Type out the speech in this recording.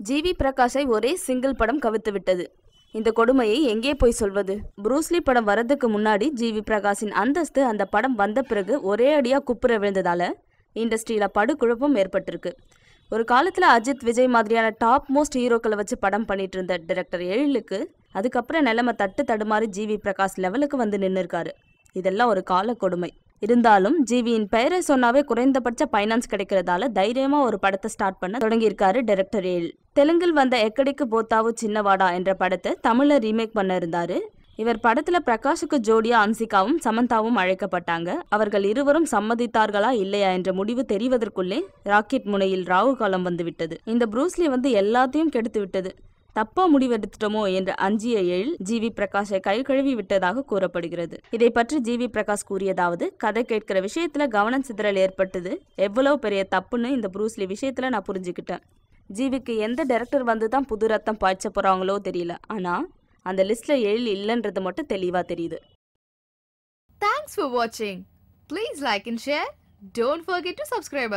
GV பிரகாஷை ஒரே single படம் கவித்து விட்டது. இந்த கொடுமையை எங்கே போய் சொல்வது? புரூஸ்லி படம் வரதுக்கு முன்னாடி ஜிவி பிரகாஷின் அந்தஸ்து அந்த படம் வந்த பிறகு ஒரே அடியாக குப்புற விழுந்ததால இண்டஸ்ட்ரியில் படுகுழப்பம் ஏற்பட்டிருக்கு. ஒரு காலத்தில் அஜித் விஜய் மாதிரியான டாப் மோஸ்ட் ஹீரோக்களை வச்சு படம் பண்ணிட்டு இருந்த டிரெக்டர் எழிலுக்கு அதுக்கப்புறம் நிலைமை தட்டு தடுமாறி ஜிவி பிரகாஷ் லெவலுக்கு வந்து நின்றுருக்காரு இதெல்லாம் ஒரு கால கொடுமை. இருந்தாலும் ஜிவியின் பெயரை சொன்னாவே குறைந்தபட்ச ஃபைனான்ஸ் கிடைக்கிறதால தைரியமா ஒரு படத்தை ஸ்டார்ட் பண்ண தொடங்கியிருக்காரு டைரக்டர் ஏல். தெலுங்கில் வந்த எக்கடிக்கு போத்தாவு சின்னவாடா என்ற படத்தை தமிழ்ல ரீமேக் பண்ண இருந்தாரு. இவர் படத்துல பிரகாஷுக்கு ஜோடியா அன்சிகாவும் சமந்தாவும் அழைக்கப்பட்டாங்க. அவர்கள் இருவரும் சம்மதித்தார்களா இல்லையா என்ற முடிவு தெரிவதற்குள்ளே ராக்கெட் முனையில் ராகு காலம் வந்துவிட்டது. இந்த ப்ரூஸ்லி வந்து எல்லாத்தையும் கெடுத்து விட்டது தப்பா முடிவெடுத்துட்டோமோ என்று அஞ்சிய எழில் ஜிவி பிரகாஷை கை கழுவி விட்டதாக கூறப்படுகிறது. இதை பற்றி ஜிவி பிரகாஷ் கூறியதாவது கதை கேட்கிற விஷயத்துல கவனம் சிதறல் ஏற்பட்டது. எவ்வளவு பெரிய தப்புன்னு இந்த புரூஸ்லி விஷயத்துல நான் புரிஞ்சுக்கிட்டேன். ஜிவிக்கு எந்த டைரக்டர் வந்து தான் புது ரத்தம் பாய்ச்ச போறாங்களோ தெரியல. ஆனா அந்த லிஸ்ட்ல எழில் இல்லைன்றது மட்டும் தெளிவா தெரியுது. தேங்க்ஸ் ஃபார் வாட்சிங் please like and share don't forget to subscribe.